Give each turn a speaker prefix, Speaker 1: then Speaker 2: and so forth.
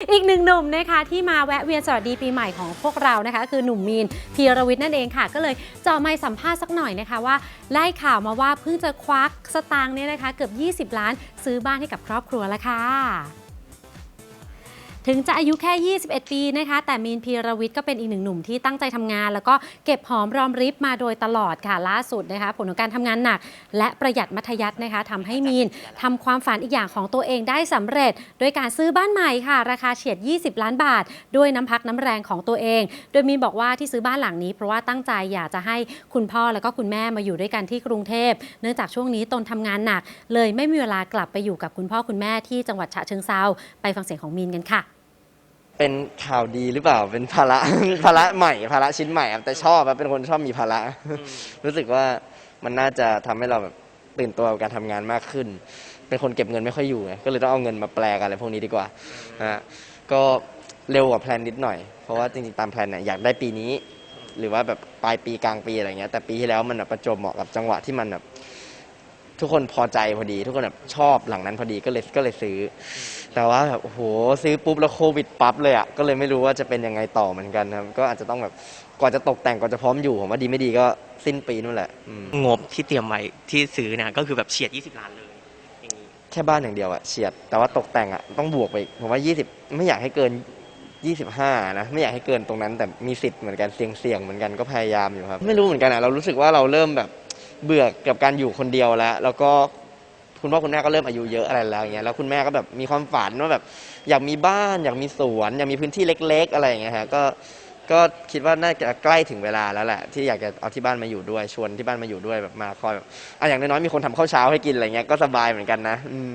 Speaker 1: อีกหนึ่งหนุ่มนะคะที่มาแวะเวียนสวัสดีปีใหม่ของพวกเรานะคะ คือหนุ่มมีนพีรวิทย์นั่นเองค่ะ ก็เลยจ่อไมค์สัมภาษณ์สักหน่อยนะคะว่าไล่ข่าวมาว่าเพิ่งจะควักสตางค์เนี่ยนะคะ เกือบ 20 ล้านซื้อบ้านให้กับครอบครัวแล้วค่ะ ถึงจะอายุแค่ 21 ปีนะคะ แต่มีนพีรวิทย์ก็เป็นอีกหนึ่งหนุ่มที่ตั้งใจทำงาน แล้วก็เก็บหอมรอมริบมาโดยตลอดค่ะล่าสุดนะคะ ผลของการทำงานหนัก และประหยัดมัธยัตินะคะทำให้มีนทำความฝันอีกอย่างของตัวเองได้สำเร็จ โดยการซื้อบ้านใหม่ค่ะ ราคาเฉียด 20 ล้านบาท ด้วยน้ำพักน้ำแรงของตัวเอง โดยมีนบอกว่าที่ซื้อบ้านหลังนี้ เพราะว่าตั้งใจอยากจะให้คุณพ่อแล้วก็คุณแม่มาอยู่ด้วยกันที่กรุงเทพ เนื่องจากช่วงนี้ตนทำงานหนัก เลยไม่มีเวลากลับไปอยู่กับคุณพ่อคุณแม่ที่จังหวัดฉะเชิงเซาไปฟังเสียงของมีนกันค่ะ
Speaker 2: เป็นข่าวดีหรือเปล่า เป็นภาระ ภาระใหม่ภาระชิ้นใหม่ครับแต่ชอบครับเป็นคนชอบมีภาระ รู้สึกว่ามันน่าจะทำให้เราแบบตื่นตัวกับการทำงานมากขึ้น เป็นคนเก็บเงินไม่ค่อยอยู่ไงก็เลยต้องเอาเงินมาแปลกันอะไรพวกนี้ดีกว่านะฮะก็เร็วกว่าแพลนนิดหน่อย เพราะว่าจริงๆตามแพลนเนี่ยอยากได้ปีนี้ หรือว่าแบบปลายปีกลางปีอะไรเงี้ยแต่ปีที่แล้วมันแบบประจวบเหมาะกับจังหวะที่มันแบบ ทุกคนพอใจพอดี ทุกคนแบบชอบหลังนั้นพอดีก็เลยก็เลยซื้อ แต่ว่าแบบโอ้โหซื้อปุ๊บแล้วโควิดปั๊บเลยอะก็เลยไม่รู้ว่าจะเป็นยังไงต่อเหมือนกันครับ ก็อาจจะต้องแบบกว่าจะตกแต่งกว่าจะพร้อมอยู่ผมว่าดีไม่ดีก็สิ้นปีนู่นแหละอืม
Speaker 3: งบที่เตรียมไว้ที่ซื้อเนี่ยก็คือแบบเฉียด 20 ล้านเลยอย่างนี้
Speaker 2: แค่บ้านอย่างเดียวอะเฉียด แต่ว่าตกแต่งอะต้องบวกไปอีกผมว่า 20 ไม่อยากให้เกิน 25 นะ ไม่อยากให้เกินตรงนั้น แต่มีสิทธิ์เหมือนกันเสี่ยงเสี่ยงๆเหมือนกันก็พยายามอยู่ครับ ไม่รู้เหมือนกันอะเรารู้สึกว่าเราเริ่มแบบ เบื่อกับการอยู่คนเดียวแล้ว แล้วก็คุณพ่อคุณแม่ก็เริ่มอายุเยอะอะไรแล้วอย่างเงี้ยแล้วคุณแม่ก็แบบมีความฝันว่าแบบอยากมีบ้านอยากมีสวนอยากมีพื้นที่เล็ก ๆ อะไรอย่างเงี้ยฮะก็ก็คิดว่าน่าจะใกล้ถึงเวลาแล้วแหละที่อยากจะเอาที่บ้านมาอยู่ด้วยชวนที่บ้านมาอยู่ด้วยแบบมาคอยแบบอะอย่างน้อยๆมีคนทำข้าวเช้าให้กินอะไรเงี้ยก็สบายเหมือนกันนะอืม